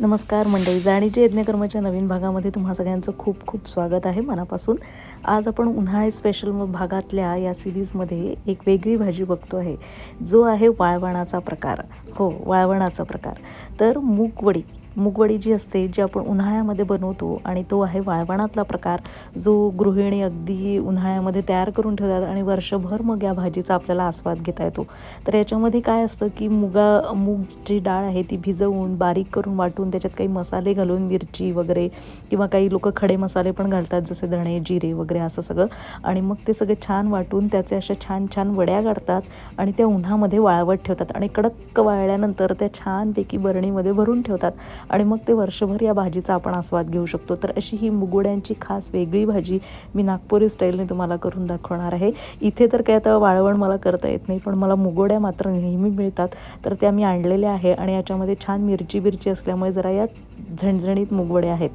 नमस्कार मंडळी जाणीचे यज्ञकर्माच्या नवीन भागामध्ये तुम्हा सगळ्यांचं खूप खूप स्वागत आहे मनापासून. आज आपण उन्हाळी स्पेशल भागातल्या या सिरीजमध्ये एक वेगळी भाजी बघतो आहे जो आहे वाळवणाचा प्रकार. हो वाळवणाचा प्रकार. तर मूगवडी. मूगवडी जी असते जी आपण उन्हाळ्यामध्ये बनवतो आणि तो आहे वाळवणातला प्रकार जो गृहिणी अगदी उन्हाळ्यामध्ये तयार करून ठेवतात आणि वर्षभर मग या भाजीचा आपल्याला आस्वाद घेता येतो. तर याच्यामध्ये काय असतं की मुगा मूग जी डाळ आहे ती भिजवून बारीक करून वाटून त्याच्यात काही मसाले घालून मिरची वगैरे किंवा काही लोक खडे मसाले पण घालतात जसे धणे जिरे वगैरे असं सगळं. आणि मग ते सगळे छान वाटून त्याचे अशा छान छान वड्या काढतात आणि त्या उन्हामध्ये वाळवत ठेवतात आणि कडक वाळल्यानंतर त्या छानपैकी बरणीमध्ये भरून ठेवतात. आणि मग ते वर्षभर या भाजीचा आपण आस्वाद घेऊ शकतो. तर अशी ही मुगोड्यांची खास वेगळी भाजी मी नागपुरी स्टाईलने तुम्हाला करून दाखवणार आहे. इथे तर काय आता वाळवण मला करता येत नाही पण मला मुगोड्या मात्र नेहमी मिळतात. तर त्या मी आणलेल्या आहे आणि याच्यामध्ये छान मिरची बिरची असल्यामुळे जरा या झणझणीत मुगवडे आहेत.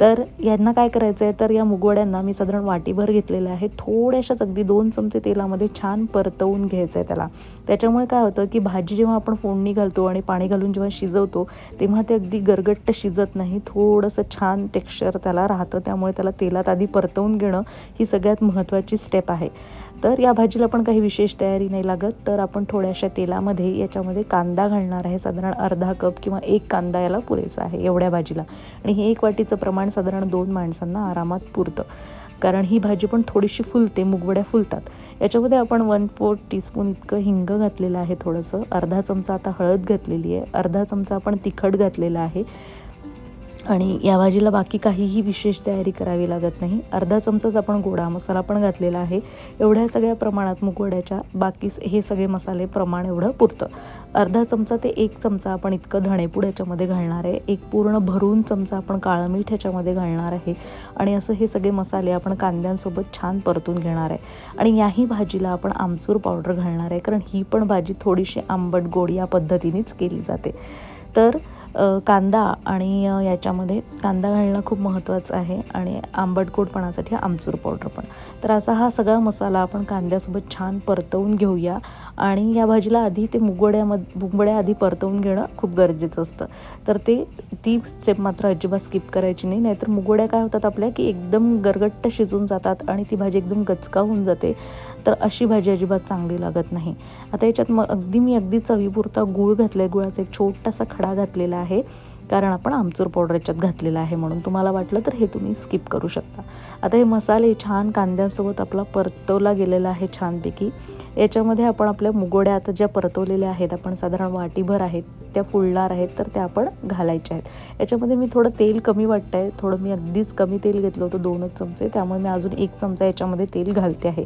तर यांना काय करायचं आहे तर या मुगवड्यांना मी साधारण वाटीभर घेतलेलं आहे. थोड्याशाच अगदी दोन चमचे तेलामध्ये छान परतवून घ्यायचं आहे त्याला. त्याच्यामुळे काय होतं की भाजी जेव्हा आपण फोडणी घालतो आणि पाणी घालून जेव्हा शिजवतो तेव्हा ते अगदी गरगट्ट शिजत नाही. थोडंसं छान टेक्स्चर त्याला राहतं. त्यामुळे त्याला तेलात आधी परतवून घेणं ही सगळ्यात महत्त्वाची स्टेप आहे. तर या भाजीला पण काही विशेष तयारी नाही लागत. तर आपण थोड्याशा तेलामध्ये याच्यामध्ये कांदा घालणार आहे. साधारण अर्धा कप किंवा एक कांदा याला पुरेसा आहे एवढ्या भाजीला. आणि हे एक वाटीचं प्रमाण साधारण दोन माणसांना आरामात पुरतं. कारण ही भाजी पण थोडीशी फुलते मुगवड्या फुलतात. याच्यामध्ये आपण वन फोर्थ टीस्पून इतकं हिंग घातलेलं आहे थोडंसं. अर्धा चमचा आता हळद घातलेली आहे. अर्धा चमचा आपण तिखट घातलेला आहे. आणि या भाजीला बाकी काहीही विशेष तयारी करावी लागत नाही. अर्धा चमचाच आपण गोडा मसाला पण घातलेला आहे. एवढ्या सगळ्या प्रमाणात मुगवड्याच्या बाकी हे सगळे मसाले प्रमाण एवढं पुरतं. अर्धा चमचा ते एक चमचा आपण इतकं धणेपूड याच्यामध्ये घालणार आहे. एक पूर्ण भरून चमचा आपण काळं मीठ ह्याच्यामध्ये घालणार आहे. आणि असं हे सगळे मसाले आपण कांद्यांसोबत छान परतून घेणार आहे. आणि याही भाजीला आपण आमचूर पावडर घालणार आहे. कारण ही पण भाजी थोडीशी आंबट गोड या पद्धतीनेच केली जाते. तर कांदा आणि याच्यामध्ये कांदा घालणं खूप महत्त्वाचं आहे आणि आंबट गोडपणासाठी आमचूर पावडर पण. तर असा हा सगळा मसाला आपण कांद्यासोबत छान परतवून घेऊया आणि या भाजीला आधी ते मुगवड्यामध मुगवड्या आधी परतवून घेणं खूप गरजेचं असतं. तर ते ती स्टेप मात्र अजिबात स्किप करायची नाही नाहीतर मुगवड्या काय होतात आपल्या की एकदम गरगट्ट शिजून जातात आणि ती भाजी एकदम गचका होऊन जाते तर अशी भाजी अजिबात चांगली लागत नाही. आता याच्यात मग अगदी मी अगदी चवीपुरता गूळ घातला आहे गुळाचा एक छोटासा खडा घातलेला आहे आहे. कारण आपण आमचूर पावडर याच्यात घातलेला आहे म्हणून तुम्हाला वाटलं तर हे तुम्ही स्किप करू शकता. आता हे मसाले छान कांद्यासोबत आपला परतवला गेलेला आहे छानपैकी. याच्यामध्ये आपण आपल्या मुगोड्या आता ज्या परतवलेल्या आहेत आपण साधारण वाटीभर आहेत त्या फुलणार आहेत तर त्या आपण घालायच्या आहेत. याच्यामध्ये मी थोडं तेल कमी वाटतं आहे थोडं मी अगदीच कमी तेल घेतलं होतं दोनच चमचे. त्यामुळे मी अजून एक चमचा याच्यामध्ये तेल घालते आहे.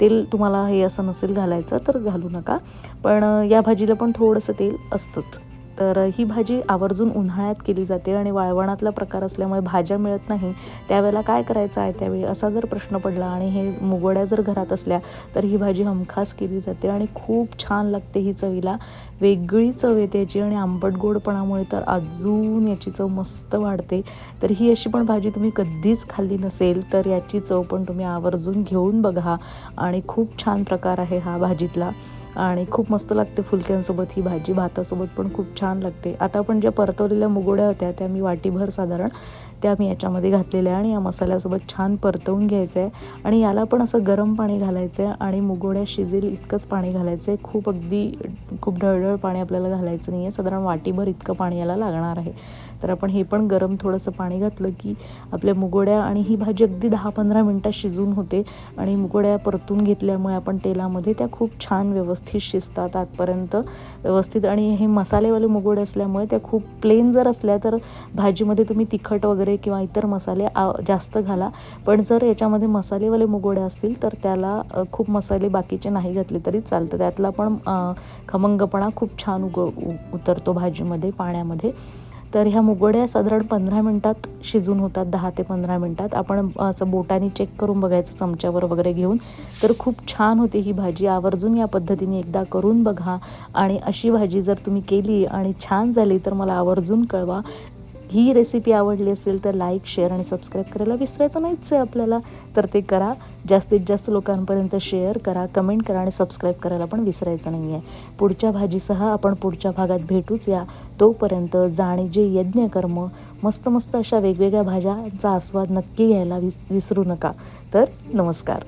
तेल तुम्हाला हे असं नसेल घालायचं तर घालू नका. पण या भाजीला पण थोडंसं तेल असतंच. तर ही भाजी आवर्जून उन्हाळ्यात केली जाते आणि वाळवणातला प्रकार असल्यामुळे भाज्या मिळत नाही त्यावेळेला काय करायचं आहे त्यावेळी असा जर प्रश्न पडला आणि हे मुगवड्या जर घरात असल्या तर ही भाजी हमखास केली जाते आणि खूप छान लागते ही चवीला. वेगळी चव येते याची आणि आंबट गोडपणामुळे तर अजून याची चव मस्त वाढते. तर ही अशी पण भाजी तुम्ही कधीच खाल्ली नसेल तर याची चव पण तुम्ही आवर्जून घेऊन बघा आणि खूप छान प्रकार आहे हा भाजीतला. आणि खूप मस्त लागते फुलक्यांसोबत ही भाजी भातासोबत पण खूप छान लागते. आता आपण ज्या परतवलेल्या मुगोड्या होत्या त्या मी वाटीभर साधारण त्या मी याच्यामध्ये घातलेल्या आहे आणि या मसाल्यासोबत छान परतवून घ्यायचं आहे आणि याला पण असं गरम पाणी घालायचं आहे आणि मुगोड्या शिजेल इतकंच पाणी घालायचं आहे खूप अगदी खूप ढळढळ पाणी आपल्याला घालायचं नाही आहे साधारण वाटीभर इतकं पाणी याला लागणार आहे. तर आपण हे पण गरम थोडंसं पाणी घातलं की आपल्या मुगोड्या आणि ही भाजी अगदी दहा पंधरा मिनटात शिजून होते आणि मुगोड्या परतून घेतल्यामुळे आपण तेलामध्ये त्या खूप छान व्यवस्थित शिजतात आतपर्यंत. व्यवस्थित आणि हे मसालेवाले मुगोडे असल्यामुळे त्या खूप प्लेन जर असल्या तर भाजीमध्ये तुम्ही तिखट वगैरे किंवा इतर मसाले आ जास्त घाला. पण जर याच्यामध्ये मसालेवाले मुगोडे असतील तर त्याला खूप मसाले बाकीचे नाही घातले तरी चालतं. त्यातला पण खमंगपणा खूप छान उग उतरतो भाजीमध्ये पाण्यामध्ये. तर ह्या मुगोड्या साधारण पंधरा मिनटात शिजून होतात दहा ते पंधरा मिनटात. आपण असं बोटाने चेक करून बघायचं चमच्यावर वगैरे घेऊन. तर खूप छान होते ही भाजी. आवर्जून या पद्धतीने एकदा करून बघा. आणि अशी भाजी जर तुम्ही केली आणि छान झाली तर मला आवर्जून कळवा. ही रेसिपी आवडली असेल तर लाईक शेअर आणि सबस्क्राईब करायला विसरायचं नाहीच आहे आपल्याला. तर ते करा. जास्तीत जास्त लोकांपर्यंत शेअर करा कमेंट करा आणि सबस्क्राईब करायला पण विसरायचं नाही आहे पुढच्या भाजीसह आपण पुढच्या भागात भेटूच या. तोपर्यंत जाणे जे यज्ञकर्म मस्त मस्त अशा वेगवेगळ्या भाज्यांचा आस्वाद नक्की घ्यायला विस विसरू नका. तर नमस्कार.